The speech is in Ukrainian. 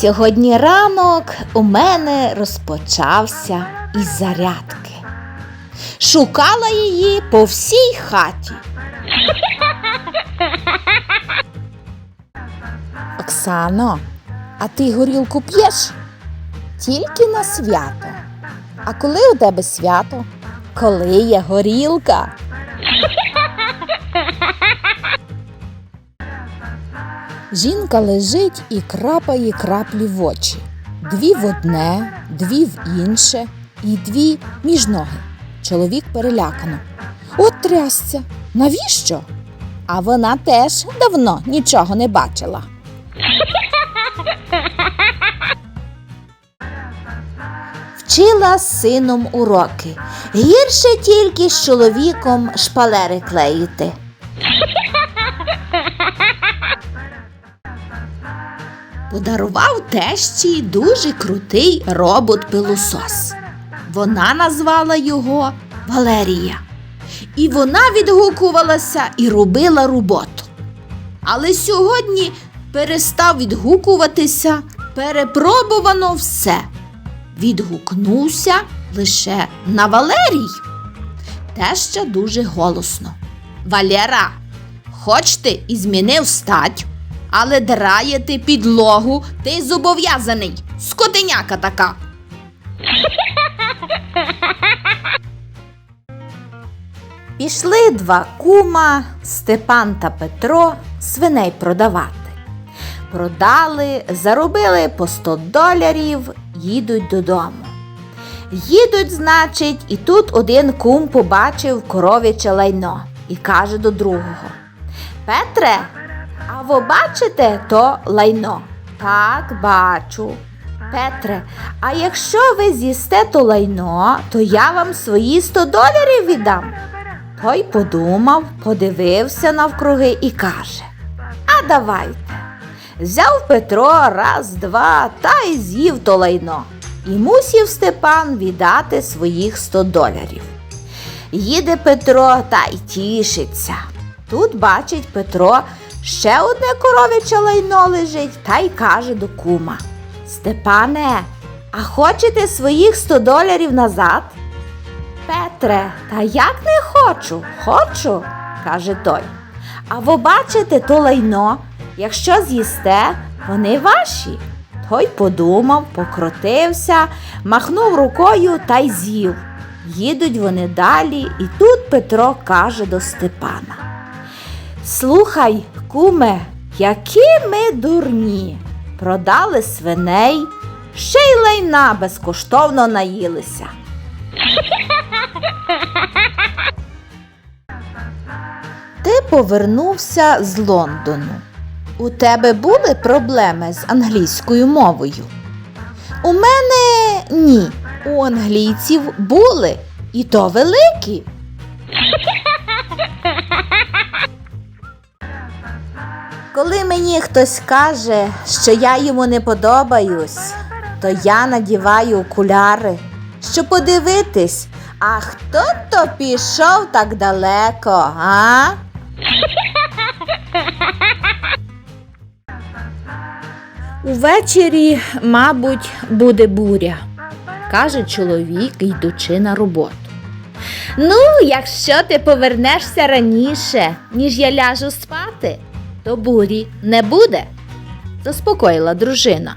Сьогодні ранок у мене розпочався із зарядки. Шукала її по всій хаті. Оксано, а ти горілку п'єш? Тільки на свято. А коли у тебе свято? Коли є горілка? Жінка лежить і крапає краплі в очі. Дві в одне, дві в інше і дві між ноги. Чоловік перелякано. От трясця, навіщо? А вона теж давно нічого не бачила. Вчила з сином уроки. Гірше тільки з чоловіком шпалери клеїти. Подарував тещі дуже крутий робот-пилосос. Вона назвала його Валерія. І вона відгукувалася і робила роботу. Але сьогодні перестав відгукуватися, перепробувано все. Відгукнувся лише на Валерій. Теща дуже голосно. Валера, хоч ти і змінив стать, але драєти підлогу ти зобов'язаний. Скотиняка така. Пішли два кума Степан та Петро свиней продавати. Продали, заробили по 100 доларів, їдуть додому. Їдуть, значить, і тут один кум побачив коров'яче лайно і каже до другого: Петре, а ви бачите то лайно? Так, бачу. Петре, а якщо ви з'їсте то лайно, то я вам свої 100 доларів віддам. Той подумав, подивився навкруги і каже: А давайте. Взяв Петро раз, два та й з'їв то лайно. І мусів Степан віддати своїх 100 доларів. Їде Петро та й тішиться. Тут бачить Петро, ще одне коров'яче лайно лежить та й каже до кума: Степане, а хочете своїх 100 доларів назад? Петре, та як не хочу, хочу, каже той. А ви бачите то лайно, якщо з'їсте, вони ваші. Той подумав, покрутився, махнув рукою та й з'їв. Їдуть вони далі, і тут Петро каже до Степана. Слухай, куме, які ми дурні. Продали свиней, ще й лайна безкоштовно наїлися. Ти повернувся з Лондону. У тебе були проблеми з англійською мовою? У мене ні. У англійців були, і то великі. Коли мені хтось каже, що я йому не подобаюсь, то я надіваю окуляри, щоб подивитись, а хто то пішов так далеко, а? Увечері, мабуть, буде буря, каже чоловік, йдучи на роботу. Ну, якщо ти повернешся раніше, ніж я ляжу спати, то бурі не буде, заспокоїла дружина.